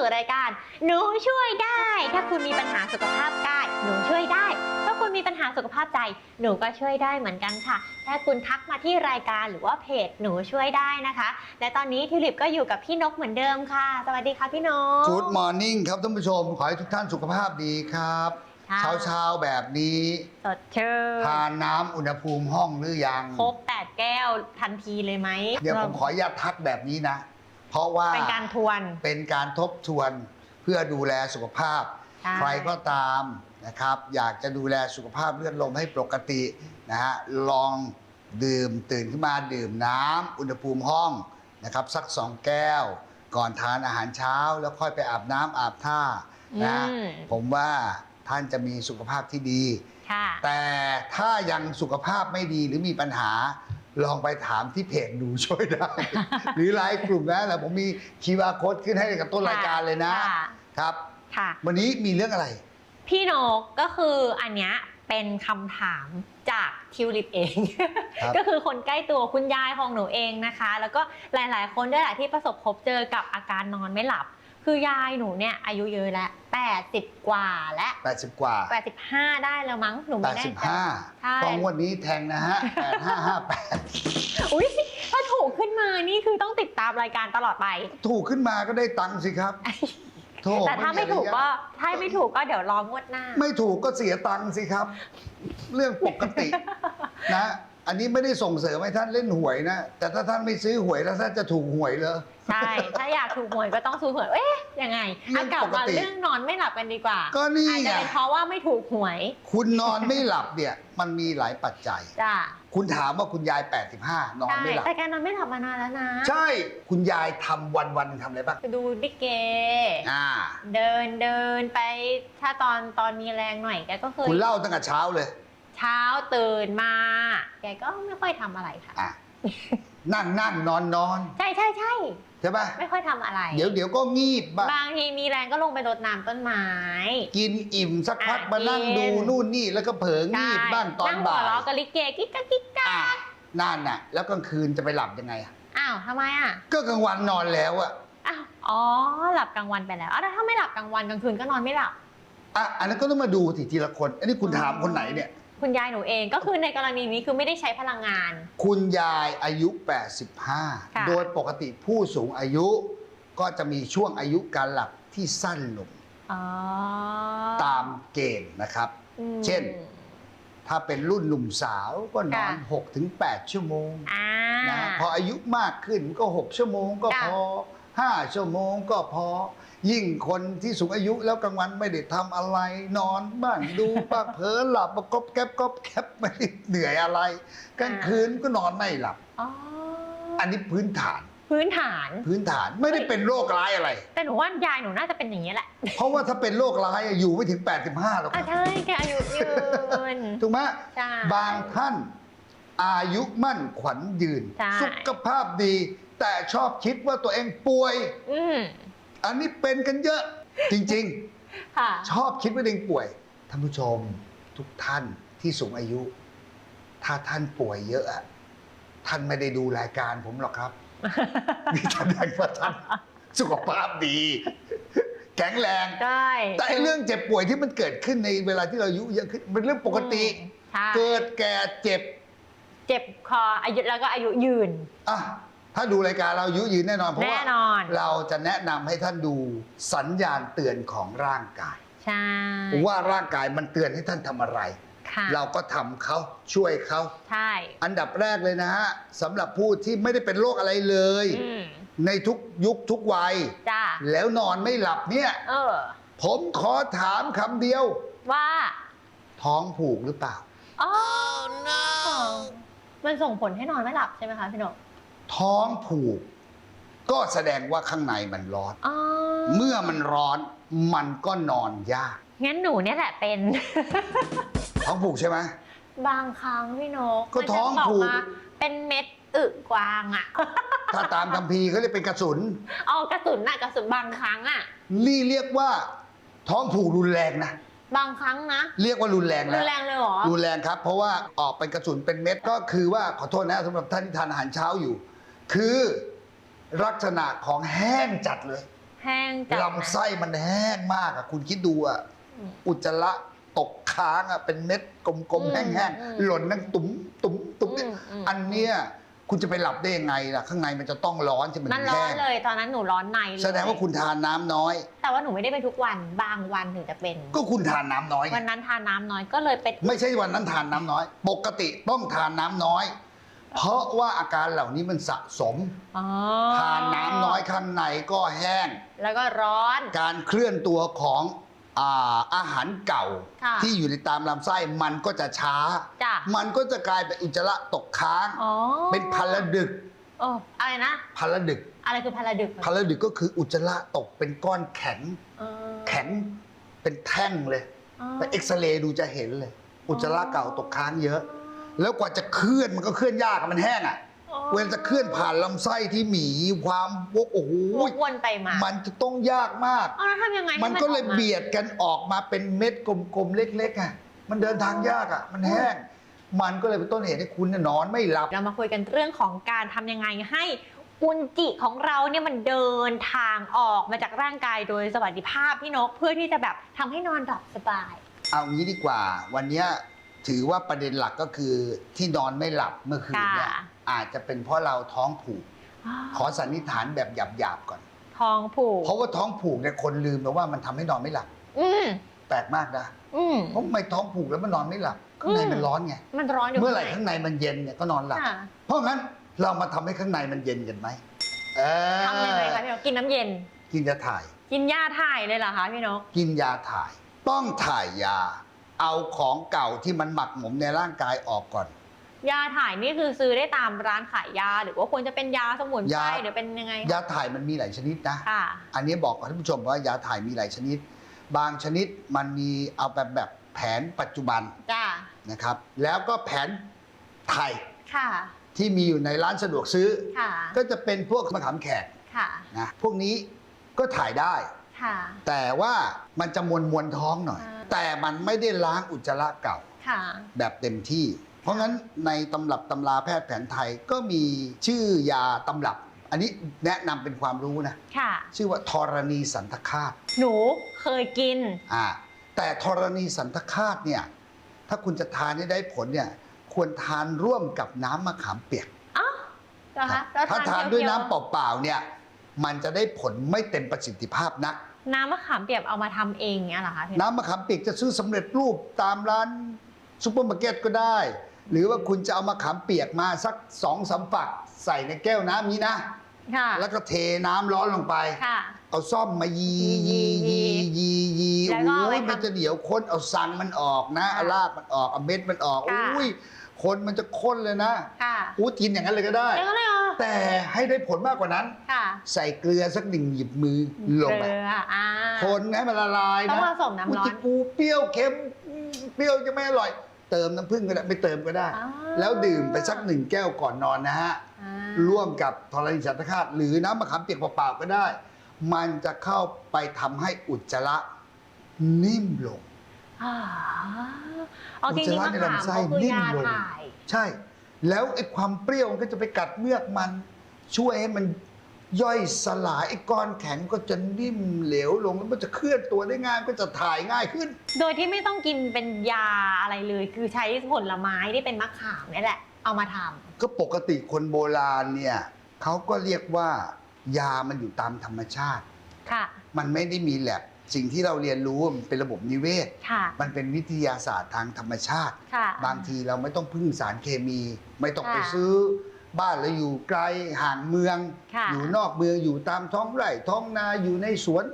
สู่รายการ หนูช่วยได้ ถ้าคุณมีปัญหาสุขภาพกายหนูช่วยได้ ถ้าคุณมีปัญหาสุขภาพใจ หนูก็ช่วยได้เหมือนกันค่ะแค่คุณทักมาที่รายการหรือว่าเพจหนูช่วยได้นะคะ และตอนนี้ทิวลิปก็อยู่กับพี่นกเหมือนเดิมค่ะ สวัสดีค่ะพี่นก Good Morning ครับท่านผู้ชม ขอให้ทุกท่านสุขภาพดีครับ ค่ะ เช้าเช้าๆแบบนี้สดชื่นทานน้ำอุณหภูมิห้องหรือยัง ครบแปดแก้วทันทีเลยไหมเดี๋ยวผมขออนุญาตทักแบบนี้นะ เพราะว่าเป็นการทวน เป็นการทบทวนเพื่อดูแลสุขภาพ ใช่ ใครก็ตามนะครับ อยากจะดูแลสุขภาพเลือดลมให้ปกตินะฮะลองดื่มตื่นขึ้นมาดื่มน้ำอุณหภูมิห้องนะครับ สักสองแก้ว ก่อนทานอาหารเช้า แล้วค่อยไปอาบน้ำอาบท่านะอืม ผมว่าท่านจะมีสุขภาพที่ดี ค่ะ แต่ถ้ายังสุขภาพไม่ดีหรือมีปัญหา ลองไปถามที่เพจดูช่วยได้ หรือไลน์กลุ่มนะแล้วผมมีคีวาโค้ดขึ้นให้กับต้นรายการเลยนะ ค่ะ ครับ ค่ะ วันนี้มีเรื่องอะไร พี่นกก็คืออันเนี้ยเป็นคำถามจากทิวลิปเอง ครับ ก็คือคนใกล้ตัวคุณยายของหนูเองนะคะ แล้วก็หลาย ๆ คนด้วยแหละที่ประสบพบเจอกับอาการนอนไม่หลับ คือยายหนูเนี่ยอายุเยอะแล้ว80กว่าและ80กว่า85ได้แล้วมั้งหนูไม่แน่ใจใช่85พองวดนี้แทงนะฮะ8558อุ้ยถ้าถูกขึ้นมานี่คือต้องติดตามรายการตลอดไป ถูกขึ้นมาก็ได้ตังค์สิครับโธ่แต่ถ้าไม่ถูกก็ถ้าไม่ถูกก็เดี๋ยวรองวดหน้า ไม่ถูกก็เสียตังค์สิครับ เรื่องปกตินะ อันนี้ไม่ได้ส่งเสริมให้ท่านเล่นหวยนะ แต่ถ้าท่านไม่ซื้อหวยแล้วท่านจะถูกหวยเลยใช่ ถ้าอยากถูกหวยก็ต้องซื้อหวย เอ๊ะยังไงเรื่อะองกลับปกมาติ เรื่องนอนไม่หลับกันดีกว่า ก็นี่อาจจะไงเป็นเพราะว่าไม่ถูกหวย คุณนอนไม่หลับเนี่ยมันมีหลายปัจจัย จ้ะคุณถามว่าคุณยาย 85 นอนใช่ไม่หลับ แต่แกนอนไม่หลับมานานแล้วนะใช่คุณยายทำวันวันๆทำอะไรบ้างดูลิเก อ่า เดินเดินไปถ้าตอนตอนมีแรงหน่อยแกก็เคยคุณเล่าตั้งแต่เช้าเลย เช้าตื่นมา แกก็ไม่ค่อยทำอะไรค่ะ อะนั่งนั่งนอนนอนใช่ใช่ใช่ใช่ปะไม่ค่อยทำอะไร เดี๋ยวเดี๋ยวก็งีบบ้างบางทีมีแรงก็ลงไปรดน้ำต้นไม้ กินอิ่มสักพักอะมานั่งกิดูน นู่นนี่แล้วก็เผลองีบบ้างตอนนั่งหับ่าวยเราะกับลิเกกิ๊กกักกิ๊กกักอะนั่นน่ะ แล้วกลางคืนจะไปหลับยังไงอะอ้าวทำไมอะก็กลางวันนอนแล้วอะอ้าวอ๋อหลับกลางวันไปแล้วอ้าวแล้วถ้าไม่หลับกลางวันกลางคืนก็นอนไม่หลับ อะอันนั้นก็ต้องมาดูทีทีละคน อันนี้คุณถามคนไหนเนี่ย คุณยายหนูเองก็คือในกรณีนี้คือไม่ได้ใช้พลังงาน คุณยายอายุค่ะ85 โดยปกติผู้สูงอายุก็จะมีช่วงอายุการหลับที่สั้นลงอ๋อตามเกณฑ์นะครับอืมเช่น ถ้าเป็นรุ่นหนุ่มสาวก็นอนค่ะ6ถึง8ชั่วโมงอ่านะพออายุมากขึ้นก็ 6 ชั่วโมงก็ค่ะพอ 5 ชั่วโมงก็พอ ยิ่งคนที่สูงอายุแล้วกลางวันไม่ได้ทำอะไร นอนบ้างดูบ้างเผลอหลับก็ก๊อบแก๊บก๊อบแก๊บไม่ได้เหนื่อยอะไรกลางคืนก็นอนไม่หลับ อ๋ออันนี้พื้นฐาน พื้นฐาน พื้นฐานไม่ได้เป็นโรคร้ายอะไร แต่หนูว่ายายหนูน่าจะเป็นอย่างนี้ยแหละเพราะว่าถ้าเป็นโรคร้ายอะอยู่ไม่ถึง 85หรอกคอะรับใช่แกอายุยืน ถูกไหมใช่บางท่านอายุมั่นขวัญยืน ใช่ สุขภาพดี แต่ชอบคิดว่าตัวเองป่วย อืม อันนี้เป็นกันเยอะจริง ค่ะๆ ชอบคิดว่าตัวเองป่วยท่านผู้ชมทุกท่านที่สูงอายุ ถ้าท่านป่วยเยอะอะท่านไม่ได้ดูรายการผมหรอกครับ นี่แสดงว่าท่านสุขภาพดี แข็งแรง ได้แต่ไอ้เรื่องเจ็บป่วยที่มันเกิดขึ้นในเวลาที่เราอายุเยอะขึ้นเป็นเรื่องปกติ อืมใช่เกิดแก่เจ็บเจ็บคออายุแล้วก็อายุยืน อะ ถ้าดูรายการเราอายุยืนแน่นอนเพราะว่าแน่นอน เราจะแนะนำให้ท่านดูสัญญาณเตือนของร่างกาย ใช่ว่าร่างกายมันเตือนให้ท่านทำอะไร ค่ะเราก็ทำเขาช่วยเขา ใช่อันดับแรกเลยนะฮะสำหรับผู้ที่ไม่ได้เป็นโรคอะไรเลย อืมในทุกยุคทุกวัย จ้าแล้วนอนไม่หลับเนี่ย เออ ผมขอถามคำเดียว ว่าท้องผูกหรือเปล่า อ๋อมันส่งผลให้นอนไม่หลับใช่ไหมคะพี่หนก ท้องผูก ก็แสดงว่าข้างในมันร้อน อ๋อเมื่อมันร้อนมันก็นอนยาก งั้นหนูเนี่ยแหละเป็น ท้องผูกใช่ไหม บางครั้งพี่นกก็ท้องมันจะบผูก มาเป็นเม็ดอึกวางอะถ้าตามคัมภีร์เขาเรียกเป็นกระสุนอ๋อกระสุนน่ะกระสุนบางครั้งอะนี่เรียกว่า ท้องผูกรุนแรงนะ บางครั้งนะเรียกว่ารุนแรงรุแล้วนแรงเลยเหรอ รุนแรงครับ เพราะว่าออกเป็นกระสุนเป็นเม็ดก็คือว่าขอโทษนะสำหรับท่านที่ทานอาหารเช้าอยู่ คือลักษณะของแห้งจัดเลยแห้งจัดลำไส้มันแห้งมากอะคุณคิดดูอะอืมอุจจาระตกค้างอะเป็นเม็ดกลมอืๆมแห้งอืมๆหล่นนั่งตุ้มตุ้มตุ้มเนี่ยอืมอันเนี้ยคุณจะไปหลับได้ยังไงล่ะ ข้างในมันจะต้องร้อนใช่ไหมมันร้อแห้นงเลยตอนนั้นหนูร้อนในเลยแสดงว่าคุณทานน้ำน้อย แต่ว่าหนูไม่ได้เป็นทุกวันบางวันถึงจะเป็น ก็คุณทานน้ำน้อยไงวันนั้นทานน้ำน้อยก็เลยเป็น ไม่ใช่วันนั้นทานน้ำน้อย ปกติต้องทานน้ำน้อย เพราะว่าอาการเหล่านี้มันสะสมอ๋อทานน้ำน้อยข้างในก็แห้ง แล้วก็ร้อน การเคลื่อนตัวของอาอาหารเก่า ค่ะที่อยู่ในตามลำไส้มันก็จะช้า จ้ะ มันก็จะกลายเป็นอุจจาระตกค้าง อ๋อเป็นพันละดึกโอ้อะไรนะพันละดึกอะไรคือพาราดึกพันละดึกก็คืออุจจาระตกเป็นก้อนแข็ง เออแข็งเป็นแท่งเลย อ๋อ ไปเอ็กซเรย์ดูจะเห็นเลย อุจจาระเก่าตกค้างเยอะ แล้วกว่าจะเคลื่อนมันก็เคลื่อนยากอะมันแห้งอะ อ๋อเวลาจะเคลื่อนผ่านลำไส้ที่หมีความวกโอ้โหวกวนไปมามันจะต้องยากมาก เอาแล้วทำยังไงให้มันก็เลยออมาเบียดกันออกมาเป็นเม็ดกลมๆเล็กๆอะมันเดินทางยากอะ มันแห้ง มันก็เลยเป็นต้นเหตุให้คุณเนี่ยนอนไม่หลับ เรามาคุยกันเรื่องของการทำยังไงให้อุนจิของเราเนี่ยมันเดินทางออกมาจากร่างกายโดยสวัสดิภาพพี่นกเพื่อที่จะแบบทำให้นอนหลับสบาย เอางี้ดีกว่า วันเนี้ย ถือว่าประเด็นหลักก็คือที่นอนไม่หลับเมื่อคืนเนี่ยค่ะอาจจะเป็นเพราะเราท้องผูกขอสันนิษฐานแบบหยาบๆก่อน ท้องผูกเพราะว่าท้องผูกเนี่ยคนลืมไปว่ามันทำให้นอนไม่หลับ อืมแปลกมากนะอืม เพราะไม่ท้องผูกแล้วมันนอนไม่หลับข้างในอืม มันร้อนไงมันร้อนอยู่เมื่อไหร่ข้าข้างงในมันเย็นเนี่ยก็นอนหลับ ค่ะเพราะงั้นเรามาทำให้ข้างในมันเย็นกันไหมเออทำยังไงคะพี่นกกินน้ำเย็น กินยาถ่าย กินยาถ่ายเลยเหรอคะพี่นกกินยาถ่าย ต้องถ่ายยา เอาของเก่าที่มันหมักหมมในร่างกายออกก่อน ยาถ่ายนี่คือซื้อได้ตามร้านขายยา หรือว่าควรจะเป็นยาสมุนไพรยา หรือเป็นยังไงยาถ่ายมันมีหลายชนิดนะ ค่ะ อันนี้บอกกับท่านผู้ชมว่ายาถ่ายมีหลายชนิด บางชนิดมันมีเอาแบบแบบแผนปัจจุบันจ้านะครับ แล้วก็แผนไทยค่ะ ที่มีอยู่ในร้านสะดวกซื้อ ค่ะ ก็จะเป็นพวกมะขามแขกค่ะ นะพวกนี้ก็ถ่ายได้ ค่ะแต่ว่ามันจะมวนมวนๆท้องหน่อย อ่า แต่มันไม่ได้ล้างอุจจาระเก่าค่ะแบบเต็มที่ เพราะงั้นในตำรับตำราแพทย์แผนไทยก็มีชื่อยาตำรับ อันนี้แนะนำเป็นความรู้นะ ค่ะ ชื่อว่าธรณีสันทคาตหนูเคยกิน อ่าแต่ธรณีสันทคาตเนี่ยถ้าคุณจะทานให้ได้ผลเนี่ยควรทานร่วมกับน้ำมะขามเปียก อ้าวเหรอครัคะบแล้วถ้าทานด้วยน้ำเปเปล่าๆเนี่ยมันจะได้ผลไม่เต็มประสิทธิภาพนัก น้ำมะขามเปียกเอามาทำเองเงี้ยเหรอคะพี่น้ำมะขามเปียกจะซื้อสำเร็จรูปตามร้านซูเปอร์มาร์เก็ตก็ได้ หรือว่าคุณจะเอามะขามเปียกมาสักสองสามฝักใส่ในแก้วน้ำนี้นะ ค่ะแล้วก็เทน้ำร้อนลงไป ค่ะ เอาซ่อมมายียียียียียีแล้วก็เอาโอ้ไว้ยทำมันจะเหนียวข้นเอาสังมันออกนะค่ะเอารากมันออกเอาเม็ดมันออกค่ะ อุ้ย คนมันจะข้นเลยนะค่ะอู้กินอย่างนั้นเลยก็ได้ แล้วก็เลยเหรอแต่ให้ได้ผลมากกว่านั้น ค่ะใส่เกลือสักหนึ่งหยิบมือลงเกไปลืออ่า คนให้มันละลายต้องนะผสมน้ำร้อนจะปูเปรี้ยวเค็มเปรี้ยวจะไม่อร่อย เติมน้ำผึ้งก็ได้ไม่เติมก็ได้ อ่า แล้วดื่มไปสักหนึ่งแก้วก่อนนอนนะฮะ อ่าร่วมกับธรณีสันทคาตหรือน้ำมะขามเปียกเปล่าๆก็ได้ มันจะเข้าไปทำให้อุจจาระนิ่มลง อ่าเอาจริงๆอุมะจจาระในขามลำไส้ก็คือยานิ่มลงถ่ายใช่ แล้วไอ้ความเปรี้ยวมันก็จะไปกัดเมือกมัน ช่วยให้มันย่อยสลายไอ้ก้อนแข็งก็จะนิ่มเหลวลงแล้วมันจะเคลื่อนตัวได้ง่ายก็จะถ่ายง่ายขึ้น โดยที่ไม่ต้องกินเป็นยาอะไรเลย คือใช้ผลไม้ที่เป็นมะขามนี่แหละ เอามาทำก็ปกติคนโบราณเนี่ยเขาก็เรียกว่ายามันอยู่ตามธรรมชาติ ค่ะ มันไม่ได้มีแลบ สิ่งที่เราเรียนรู้มันเป็นระบบนิเวศ ค่ะ มันเป็นวิทยาศาสตร์ทางธรรมชาติ ค่ะ บางทีเราไม่ต้องพึ่งสารเคมี ไม่ต้องไปค่ะซื้อ บ้านเราอยู่ไกลห่างเมือง ค่ะ อยู่นอกเมืองอยู่ตามท้องไร่ท้องนาอยู่ในสวน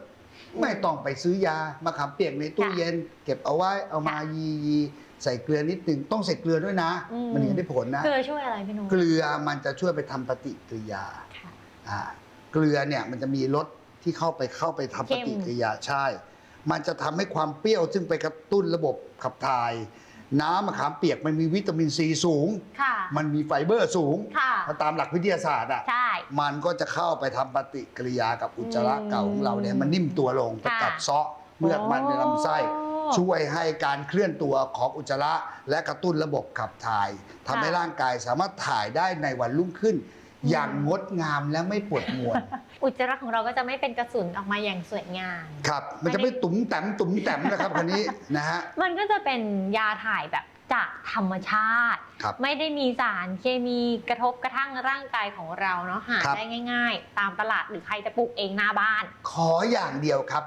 ไม่ต้องไปซื้อยามาขามเปียกในตู้ค่ะเย็น เก็บเอาไว้เอามาค่ะยียีใส่เกลือนิดหนึ่งต้องใส่เกลือด้วยนะ อืม มันถึงได้ผลนะ เกลือช่วยอะไรพี่นุ้เกลือมันจะช่วยไปทำปฏิกิริยาค่ะ อ่าเกลือเนี่ยมันจะมีรส ที่เข้าไปเข้าไปทำเข้ปมฏิกิริยาใช่ มันจะทำให้ความเปรี้ยวซึ่งไปกระตุ้นระบบขับถ่าย น้ำมะขามเปียกมันมีวิตามินซีสูง ค่ะ มันมีไฟเบอร์สูงค่ะ ถ้าตามหลักวิทยาศาสตร์อะ ใช่ มันก็จะเข้าไปทำปฏิกิริยากับอุจจาระอืมเก่าของเราเนี่ยมันนิ่มตัวลงไปค่ะกัดเซาะเมือกมันในลำไส้โอ้ช่วยให้การเคลื่อนตัวของอุจจาระ และกระตุ้นระบบขับถ่ายทำให้ค่ะร่างกายสามารถถ่ายได้ในวันรุ่งขึ้น อย่างงดงามและไม่ปวดมวน อุจจาระของเราก็จะไม่เป็นกระสุนออกมาอย่างสวยงาม ครับ มันจะไม่ตุ๋มแต้มตุ๋มแต้มนะครับคันนี้นะฮะ มันก็จะเป็นยาถ่ายแบบจากธรรมชาติ ครับ ไม่ได้มีสารเคมีกระทบกระทั่งร่างกายของเราเนาะหาครับ ได้ง่าย ๆ ตามตลาดหรือใครจะปลูกเองหน้าบ้าน ขออย่างเดียวครับ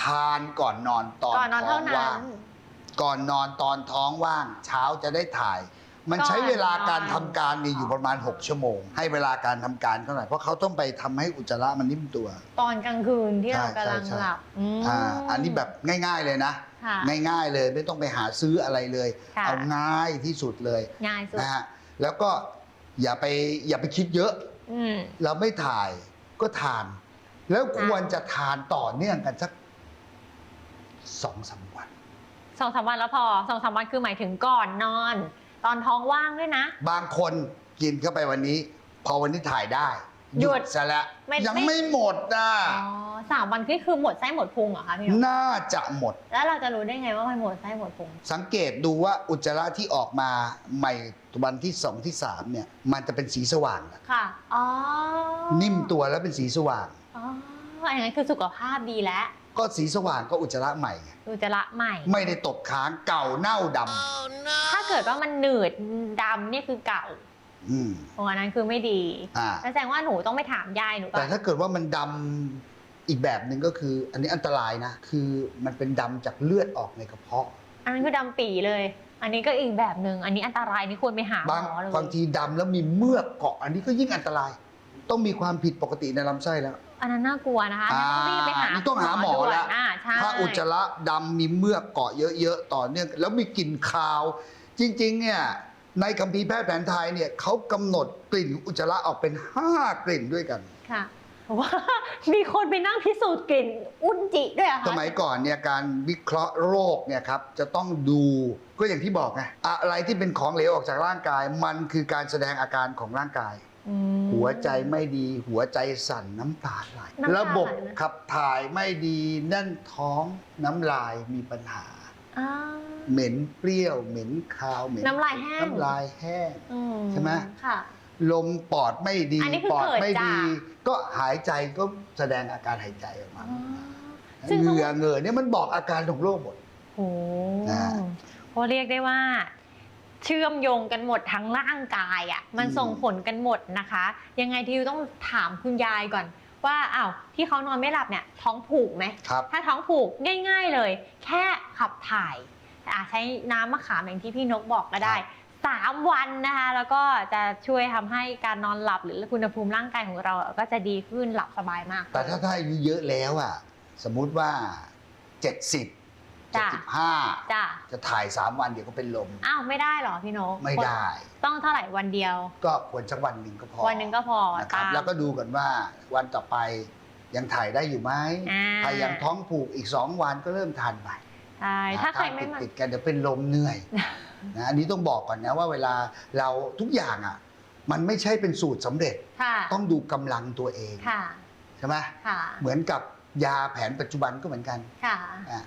ทานก่อนนอนตอนก่อนนอนท้อเท่างนั้ว่านงก่อนนอนตอนท้องว่าง เช้าจะได้ถ่าย มันใช้เวลาการทำการนี่อยู่ประมาณ 6 ชั่วโมง ให้เวลาการทำการเท่าไหร่เพราะเขาต้องไปทำให้อุจจาระมันนิ่มตัว ตอนกลางคืนที่ใช่เรากำลังใช่ใช่ หลับมอ่าอันนี้แบบง่าย ๆเลยนะ ค่ะ ง่ายๆเลยไม่ต้องไปหาซื้ออะไรเลย ค่ะ เอาง่ายที่สุดเลยง่ายสุดนะฮะแล้วก็อย่าไปอย่าไปคิดเยอะ อืม เราไม่ถ่ายก็ทาน แล้วควรจะทานต่อเนื่องกันสักสองสามวัน สองสามวันแล้วพอสองสามวันคือหมายถึงก่อนนอน ตอนท้องว่างด้วยนะ บางคนกินเข้าไปวันนี้ พอวันนี้ถ่ายได้หยุดซะแล้วไม่ยังไม่ ไม่หมดนะอ๋อสามวันคือคือหมดไส้หมดพุงเหรอคะพี่นกน่าจะหมด แล้วเราจะรู้ได้ไงว่ามันหมดไส้หมดพุง สังเกตดูว่าอุจจาระที่ออกมาใหม่วันที่สองที่สามเนี่ยมันจะเป็นสีสว่างนะค่ะ อ๋อนิ่มตัวแล้วเป็นสีสว่าง อ๋ออย่างนั้นคือสุขภาพดีแล้ว ก็สีสว่างก็อุจจาระใหม่ไงอุจจาระใหม่ ไม่ได้ตกค้างเก่าเน่าดำถ้าเกิดว่ามันหนืดดำเนี่ยคือเก่าอืมโอ้อันนั้นคือไม่ดีอ่านั่นแสดงว่าหนูต้องไปถามยายหนูก่แต่อนถ้าเกิดว่ามันดำอีกแบบหนึ่งก็คือ อันนี้อันตรายนะ คือมันเป็นดำจากเลือดออกในกระเพาะ อันนั้นคือดำปีเลย อันนี้ก็อีกแบบหนึ่งอันนี้อันตรายนี่ควรไปหาหบางมอเลย บางทีดำแล้วมีเมือกเกาะอันนี้ก็ยิ่งอันตราย ต้องมีความผิดปกติในลำไส้แล้ว อันนั้นน่ากลัวนะคะอันนั้นต้องรีบไปหาอ่านี่ต้องหาหมอด่นแล้ว อ่าใช่ ถ้าอุจจาระดำมีเมือกเกาะเยอะๆต่อเนื่องแล้วมีกลิ่นคาว จริงๆเนี่ยในคัมภีร์แพทย์แผนไทยเนี่ยเขากำหนดกลิ่นอุจจาระออกเป็น 5 กลิ่นด้วยกัน ค่ะว่ามีคนไปนั่งพิสูจน์กลิ่นอุจจิด้วยเหรอะสคะ มัยก่อนเนี่ยการวิเคราะห์โรคเนี่ยครับจะต้องดูก็อย่างที่บอกไงอะไรที่เป็นของเหลวออกจากร่างกาย มันคือการแสดงอาการของร่างกายอืม หัวใจไม่ดีหัวใจสั่นน้ำตาไหลน้ำตาไหลระบบนะขับถ่ายไม่ดีแน่นท้องน้ำลายมีปัญหาอ่าเหม็นเปรี้ยวเหม็นคาวเหม็นน้ำลายแห้งน้ำลายแห้งอืใช่ไหมค่ะลมปอดไม่ดีอันนี้คือปอดเกิดไม่ดีจากก็หายใจก็แสดงอาการหายใจออกมาอ๋อซึ่งเหต้องงื่อเหงื่อเนี่ยมันบอกอาการของโรคหมดโอ้นะเพราะเรียกได้ว่า เชื่อมโยงกันหมดทั้งร่างกายอะมันอืมส่งผลกันหมดนะคะ ยังไงที่ต้องถามคุณยายก่อนว่าอ้าวที่เขานอนไม่หลับเนี่ยท้องผูกไหมครับถ้าท้องผูกง่าย ๆเลย แค่ขับถ่ายอะใช้น้ำมะขามอย่างที่พี่นกบอกก็ได้ครับ3วันนะคะแล้วก็จะช่วยทำให้การนอนหลับหรืออุณหภูมิร่างกายของเราอะก็จะดีขึ้นหลับสบายมาก แต่ถ้าถ้าอายุเยอะแล้วอะสมมุติว่า 70 จ้ะ 75 จ้ะจะถ่าย 3 วันเดี๋ยวก็เป็นลม อ้าวไม่ได้เหรอพี่นกไม่ได้ ต้องเท่าไหร่วันเดียว ก็ควรสักวันหนึ่งก็พอวันหนึ่งก็พอนะครับตาม แล้วก็ดูกันว่าวันต่อไปยังถ่ายได้อยู่ไหมอ่า ถ้ายังท้องผูกอีก 2 วันก็เริ่มทานไปใช่นะถ้าใครติไม่ดมา ติดๆกันเดี๋ยวเป็นลมเหนื่อยนะอันนี้ต้องบอกก่อนนะว่าเวลาเราทุกอย่างอะมันไม่ใช่เป็นสูตรสำเร็จ ค่ะต้องดูกำลังตัวเองค่ะ ใช่ไหมค่ะ เหมือนกับยาแผนปัจจุบันก็เหมือนกัน ค่ะ อะ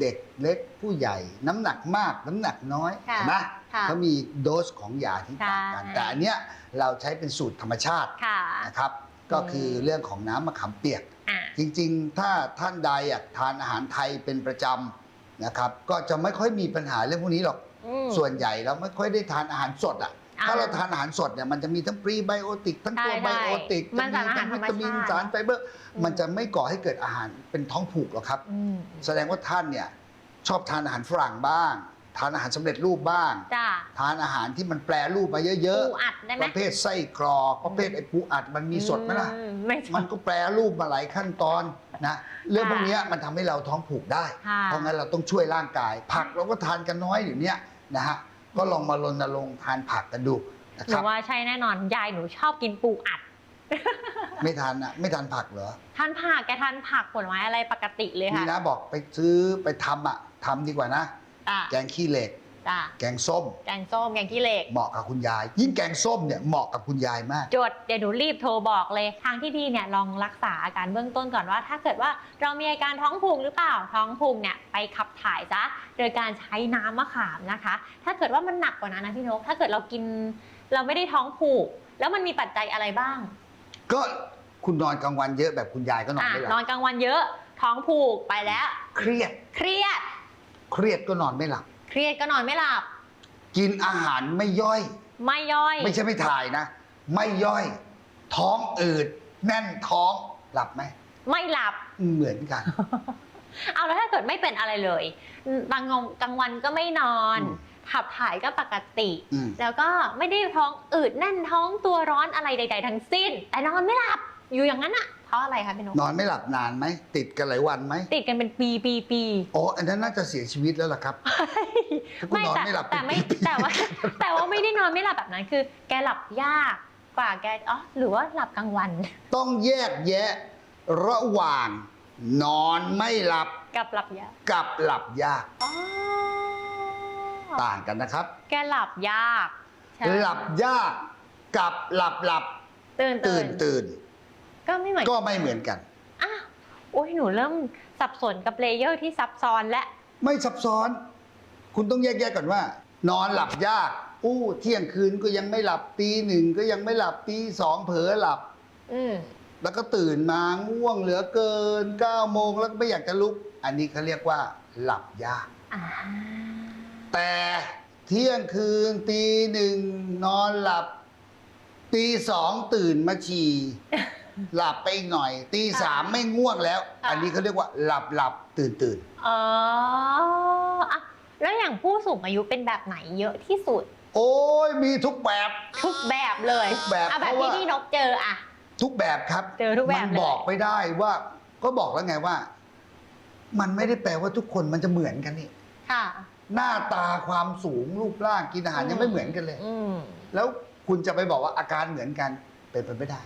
เด็กเล็กผู้ใหญ่ น้ำหนักมากน้ำหนักน้อยค่ะเห็นไหมค่ะเขามีโดสของยาที่ต่างกัน ใช่ แต่อันเนี้ยเราใช้เป็นสูตรธรรมชาติค่ะ นะครับ ก็คือเรื่องของน้ำมะขามเปียก อะ จริงๆ ถ้าท่านใดอยากทานอาหารไทยเป็นประจำนะครับ ก็จะไม่ค่อยมีปัญหาเรื่องพวกนี้หรอก อืม ส่วนใหญ่เราไม่ค่อยได้ทานอาหารสดอะอ่า ถ้าเราทานอาหารสดเนี่ยมันจะมีทั้งปรีไบโอติกทั้งตัวใช่ไบโอติกมันสารอาหารทั้งวิตามินธรรมชาติสารไฟเบอร์ มันจะไม่ก่อให้เกิดอาหารเป็นท้องผูกหรอกครับอืมแสดงว่าท่านเนี่ยชอบทานอาหารฝรั่งบ้าง ทานอาหารสำเร็จรูปบ้างจ้าทานอาหารที่มันแปรรูปมาเยอะปูอัดได้ไหๆมประเภทไส้กรอกประเภทไอ้ปูอัดมันมีสดไหมล่ะอืไม่สมันดก็แปรรูปมาหลายขั้นตอนนะเรื่องพวกเนี้ยมันทำให้เราท้องผูกได้ค่ะเพราะงั้นเราต้องช่วยร่างกาย ผักเราก็ทานกันน้อยอยู่เนี้ยนะฮะ ก็ลองมารณรงค์ทานผักกันดูนะหคนูรับ ว่าใช่แน่นอนยายหนูชอบกินปูอัด ไม่ทานนะไม่ทานผักเหรอ ทานผักแกทานผักผลไม้อะไรปกติเลยนี่ค่ะนะบอกไปซื้อไปทำอะทำดีกว่านะจ้าแกงขี้เหล็ก จ้าแกงส้ม แกงส้มแกงขี้เหล็ก เหมาะกับคุณยาย ยิ่งแกงส้มเนี่ยเหมาะกับคุณยายมาก จดเดี๋ยวหนูรีบโทรบอกเลย ทางที่ดีเนี่ยลองรักษาอาการเบื้องต้นก่อนว่า ถ้าเกิดว่าเรามีอาการท้องผูกหรือเปล่าท้องผูกเนี่ยไปขับถ่ายซะโดยการใช้น้ำมะขามนะคะ ถ้าเกิดว่ามันหนักกว่านั้นนะพี่นกถ้าเกิดเรากินเราไม่ได้ท้องผูก แล้วมันมีปัจจัยอะไรบ้างก็คุณนอนกลางวันเยอะแบบคุณยายก็นอนอะไม่หลันอบนกลางวันเยอะ ท้องผูกไปแล้ว เครียดเครียด เครียดก็นอนไม่หลับ เครียดก็นอนไม่หลับ กินอาหารไม่ย่อย ไม่ย่อย ไม่ใช่ไม่ถ่ายนะ ไม่ย่อย ท้องอืด แน่นท้องหลับไหมไม่หลับ เหมือนกัน เอาแล้วถ้าเกิดไม่เป็นอะไรเลยบางงกลางวันก็ไม่นอนอืมขับถ่ายก็ปกติ อืม แล้วก็ไม่ได้ท้องอืดแน่นท้องตัวร้อนอะไรใด ๆ ทั้งสิ้น แต่นอนไม่หลับอยู่อย่างนั้นอะเพ ราะอะไรคะพี่นกนอนไม่หลับนานไหมติดกันหลายวันไหมติดกันเป็นปีปีปีอ๋ออันนั้นน่าจะเสียชีวิตแล้วล่ะครับถ้าคุณไม่นอนแต่ไม่หลับแต่ไม่เป็นปีๆแต่ว่า แต่ว่าไม่ได้นอนไม่หลับแบบนั้นคือ แกหลับยากกว่าแกอ๋อหรือว่าหลับกลางวัน ต้องแยกแยะระหว่าง นอนไม่หลับกับหลับยากกับหลับยากอ๋อต่างกันนะครับ แกหลับยากใช่หลับยากกับหลับหลับตื่นตื่ตื่นนตื่น ก็ไม่เหมือนก็ไม่เหมือนกันอ้าวโอ้ยหนูเริ่มสับสนกับเลเยอร์ที่ซับซ้อนและ ไม่ซับซ้อน คุณต้องแยกแยะก่อนว่า นอนหลับยาก อู้เที่ยงคืนก็ยังไม่หลับตีหนึ่งก็ยังไม่หลับตีสองเผลอหลับ อืมแล้วก็ตื่นมาง่วงเหลือเกิน9ก้าโมงแล้วก็ไม่อยากจะลุก อันนี้เขาเรียกว่า หลับยาก อ่าแต่เที่ยงคืนตีหนึ่งนอนหลับตีสองตื่นมาฉี่ หลับไปอีกหน่อยตีสามไม่ง่วงแล้วอันนี้เขาเรียกว่าหลับหลับตื่นตื่นอ๋ออะแล้วอย่างผู้สูงอายุเป็นแบบไหนเยอะที่สุด โอ้ยมีทุกแบบ ทุกแบบเลยทุกแบบเอาแบบเพราะที่ว่า พี่นกเจออะ ทุกแบบครับเจอทุกแบบมันเลย บอกไม่ได้ว่า ก็บอกแล้วไงว่า มันไม่ได้แปลว่าทุกคนมันจะเหมือนกันนี่ค่ะ หน้าตาความสูงรูปร่างกินอาหารยังไม่เหมือนกันเลย อืม แล้วคุณจะไปบอกว่าอาการเหมือนกันเป็นไปไม่ได้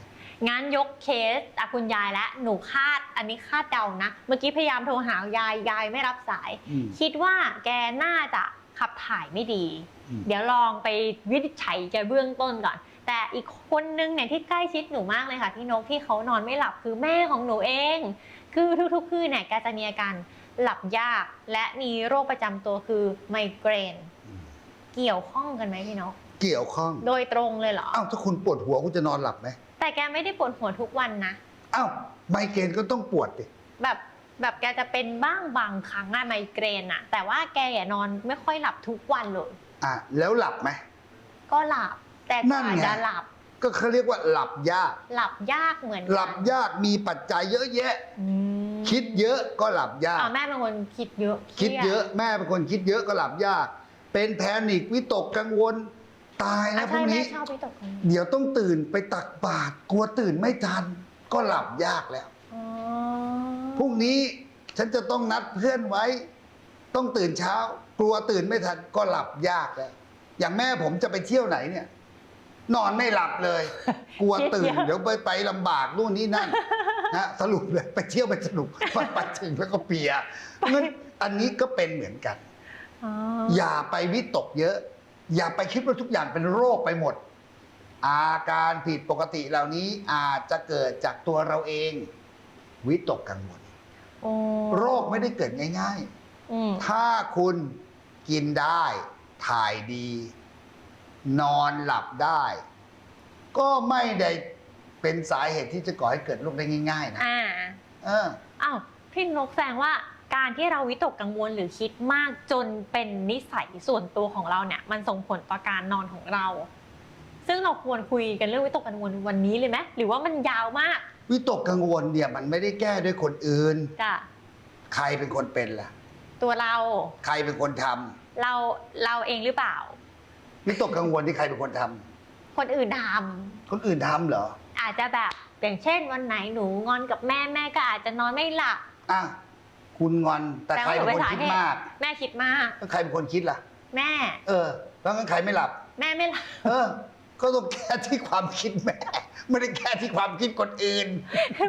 งั้นยกเคสอะคุณยายและหนูคาดอันนี้คาดเดานะ เมื่อกี้พยายามโทรหายายยายไม่รับสาย อืม คิดว่าแกน่าจะขับถ่ายไม่ดี อืม เดี๋ยวลองไปวินิจฉัยแกเบื้องต้นก่อน แต่อีกคนนึงเนี่ยที่ใกล้ชิดหนูมากเลยค่ะพี่นกที่เขานอนไม่หลับคือแม่ของหนูเอง คือทุกๆคืนเนี่ยแกจะมีอาการหลับยาก และมีโรคประจำตัวคือไมเกรนอืมเกี่ยวข้องกันไหมพี่นก เกี่ยวข้อง โดยตรงเลยเหรอ อ้าวถ้าคุณปวดหัวคุณจะนอนหลับไหม แต่แกไม่ได้ปวดหัวทุกวันนะ อ้าวไมเกรนก็ต้องปวดดิแบบแบบแกจะเป็นบ้างบางครั้งอะไมเกรนอะแต่ว่าแกอย่านอนไม่ค่อยหลับทุกวันเลย อะแล้วหลับไหม ก็หลับ แต่นั่กนว่าไง จะหลับก็เขาเรียกว่าหลับยาก หลับยากเหมือนกันหลับยากมีปัจจัยเยอะแยะ อืมคิดเยอะก็หลับยาก อ่าแม่เป็นคนคิดเยอะคิดเยอะรีแม่เป็นคนคิดเยอะก็หลับยาก เป็นแพนิควิตกกังวล ตายดนะอะพวใช่กแม่นี้ ชอบวิตกกังวลเดี๋ยวต้องตื่นไปตักบาตรกลัวตื่นไม่ทัน ก็หลับยากแล้วอ๋อพรุ่งนี้ฉันจะต้องนัดเพื่อนไว้ ต้องตื่นเช้า กลัวตื่นไม่ทันก็หลับยากแล้วอย่างแม่ผมจะไปเที่ยวไหนเนี่ย นอนไม่หลับเลย กลัวตื่นเดี๋ยวไปไปลำบากนู่นนี่นั่นนะสรุปเลยไปเที่ยวไปสนุกพอไปถึงแล้วก็เปียงั้นอันนี้ก็เป็นเหมือนกัน อ๋อ อย่าไปวิตกเยอะ อย่าไปคิดว่าทุกอย่างเป็นโรคไปหมด อาการผิดปกติเหล่านี้อาจจะเกิดจากตัวเราเอง วิตกกังวลโอ้โรคไม่ได้เกิดง่าย อืม ๆ ถ้าคุณกินได้ ถ่ายดี นอนหลับได้ ก็ไม่ได้เป็นสาเหตุที่จะก่อให้เกิดโรคได้ง่าย ๆ นะอ่า เออ อ้าว พี่นกแสดงว่า การที่เราวิตกกังวลหรือคิดมากจนเป็นนิสัยส่วนตัวของเราเนี่ย มันส่งผลต่อการนอนของเรา ซึ่งเราควรคุยกันเรื่องวิตกกังวลวันนี้เลยไหมหรือว่ามันยาวมากวิตกกังวลเนี่ยมันไม่ได้แก้ด้วยคนอื่น จ้ะใครเป็นคนเป็นล่ะ ตัวเราใครเป็นคนทำเราเราเองหรือเปล่า วิตกกังวลที่ใครเป็นคนทำคนอื่นทำคนอื่นทำเหรออาจจะแบบอย่างเช่นวันไหนหนูงอนกับแม่แม่ก็อาจจะนอนไม่หลับ อะ คุณงอนแต่ใครเป็นคนคิดมาก แม่คิดมากแล้วใครเป็นคนคิดล่ะ แม่ เออแล้วงั้นใครไม่หลับ แม่ไม่หลับเออ ก็ต้องแก้ที่ความคิดแม่ไม่ได้แก้ที่ความคิดคนอื่น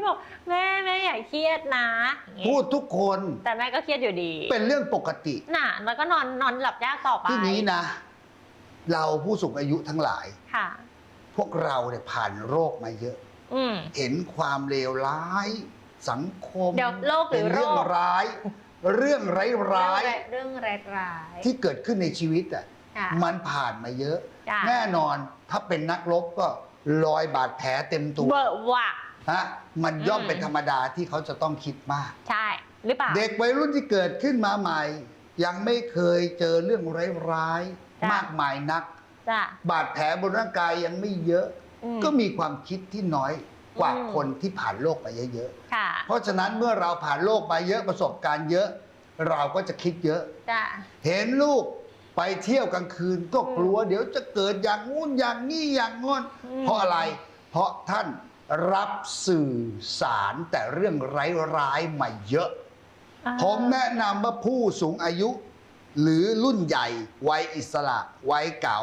บอกแม่แม่อย่าเครียดนะอย่างงี้พูดทุกคน แต่แม่ก็เครียดอยู่ดี เป็นเรื่องปกติน่ะแล้วก็นอนนอนหลับยากต่อไปที่นี้นะ เราผู้สูงอายุทั้งหลายค่ะ พวกเราเนี่ยผ่านโรคมาเยอะอืมเห็นความเลวร้าย สังคมเดี๋ยวโรคหรือเป็นเรื่องโรคร้าย เรื่องร้ายร้ายเรื่องร้ายๆที่เกิดขึ้นในชีวิตอะค่ะ มันผ่านมาเยอะ จ้ะ แน่นอนถ้าเป็นนักรบก็รอยบาดแผลเต็มตัวเบอะวะฮะมันย่อมอืม เป็นธรรมดาที่เขาจะต้องคิดมาก ใช่ หรือเปล่า เด็กวัยรุ่นที่เกิดขึ้นมาใหม่ ยังไม่เคยเจอเรื่องร้ายจ้ะ ๆมากมายนัก จ้ะบาดแผลบนร่างกายยังไม่เยอะ อืมก็มีความคิดที่น้อย กว่าอืมคนที่ผ่านโลกมาเยอะค่ะๆ เพราะฉะนั้นเมื่อเราผ่านโลกมาเยอะประสบการณ์เยอะ เราก็จะคิดเยอะจ้ะเห็นลูกไปเที่ยวกลางคืนก็อืมกลัว เดี๋ยวจะเกิดอย่างงู้นอย่างนี้อย่างงอนอืมเพราะอะไร เพราะท่านรับสื่อสารแต่เรื่องร้ายๆมาเยอะอ่าผมแนะนำว่าผู้สูงอายุ หรือรุ่นใหญ่ วัยอิสระ วัยเก๋า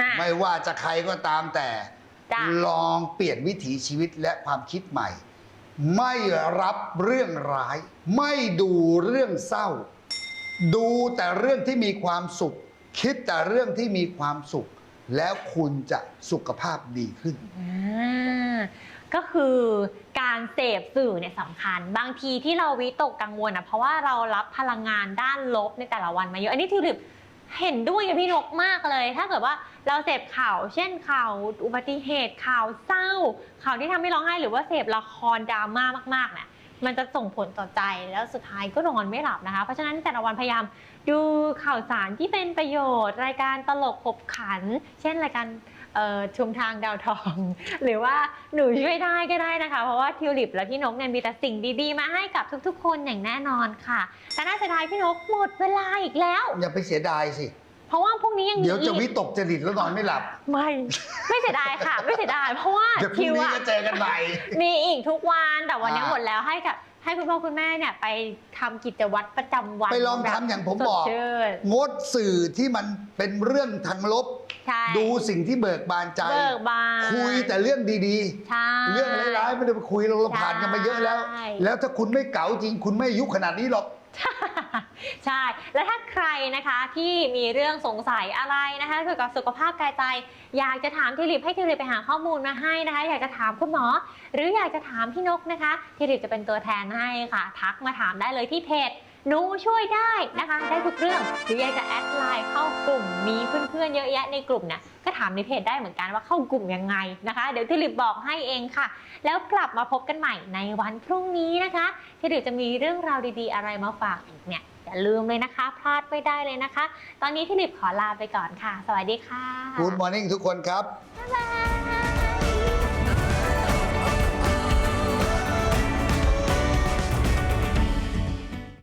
น่ะไม่ว่าจะใครก็ตามแต่ จ้ะ ลองเปลี่ยนวิถีชีวิตและความคิดใหม่ ไม่รับเรื่องร้าย ไม่ดูเรื่องเศร้า ดูแต่เรื่องที่มีความสุข คิดแต่เรื่องที่มีความสุข แล้วคุณจะสุขภาพดีขึ้น อ่าก็คือการเสพสื่อเนี่ยสำคัญ บางทีที่เราวิตกกังวลอะเพราะว่าเรารับพลังงานด้านลบในแต่ละวันมาเยอะ อันนี้ทิวลิป เห็นด้วยกับพี่นกมากเลย ถ้าเกิดว่าเราเสพข่าว เช่นข่าวอุบัติเหตุข่าวเศร้า ข่าวที่ทำให้ร้องไห้หรือว่าเสพละครดราม่ามากๆเนี่ยมันจะส่งผลต่อใจแล้วสุดท้ายก็นอนไม่หลับนะคะ เพราะฉะนั้นแต่ละวันพยายามดูข่าวสารที่เป็นประโยชน์ รายการตลกขบขัน เช่นรายการ ชุมทางดาวทอง หรือว่าหนูช่วยได้ก็ได้นะคะ เพราะว่าทิวลิปและพี่นกเนี่ยมีแต่สิ่งดีๆ มาให้กับทุกๆ คนอย่างแน่นอนค่ะแต่น่าเสียดายพี่นกหมดเวลาอีกแล้ว อย่าไปเสียดายสิ เพราะว่าพรุ่งนี้ยังมีเดี๋ยวจะอีวิกตกจริตแล้วนอนไม่หลับ ไม่ ไม่เสียดายค่ะ ไม่เสียดายเพราะว่าเดี๋ยวพรุ่คิงวนี้อะก็เจอกันใหม่มีอีกทุกวันแต่วันนี้อ่าหมดแล้วให้กับ ให้คุณพ่อคุณแม่เนี่ยไปทำกิจวัตรประจำวันไปลองทำอย่างผมบอก สดชื่นงดสื่อที่มันเป็นเรื่องทางลบ ใช่ดูสิ่งที่เบิกบานใจ เบิกบานคุยแต่เรื่องดีใช่ ๆ เรื่องร้ายๆไม่ได้ไปคุยเราเราผ่านกันมาเยอะแล้ว ใช่ แล้วถ้าคุณไม่เก๋าจริง คุณไม่อายุขนาดนี้หรอก ใช่ และถ้าใครนะคะที่มีเรื่องสงสัยอะไรนะคะเกี่ยวกับสุขภาพกายใจ อยากจะถามทิริปให้ทิริปไปหาข้อมูลมาให้นะคะ อยากจะถามคุณหมอ หรืออยากจะถามพี่นกนะคะทิริปจะเป็นตัวแทนให้ค่ะ ทักมาถามได้เลยที่เพจ หนูช่วยได้นะคะ ได้ทุกเรื่อง หรืออยากจะแอดไลน์เข้ากลุ่มมีเพื่อนๆเยอะแยะในกลุ่มเนี่ยก็ถามในเพจได้เหมือนกันว่าเข้ากลุ่มยังไงนะคะ เดี๋ยวทิวลิปบอกให้เองค่ะ แล้วกลับมาพบกันใหม่ในวันพรุ่งนี้นะคะที่เดี๋ยวจะมีเรื่องราวดีๆ อะไรมาฝากอีกเนี่ยอย่าลืมเลยนะคะ พลาดไม่ได้เลยนะคะ ตอนนี้ที่ลิปขอลาไปก่อนค่ะ สวัสดีค่ะ Good morning ทุกคนครับบ๊ายบาย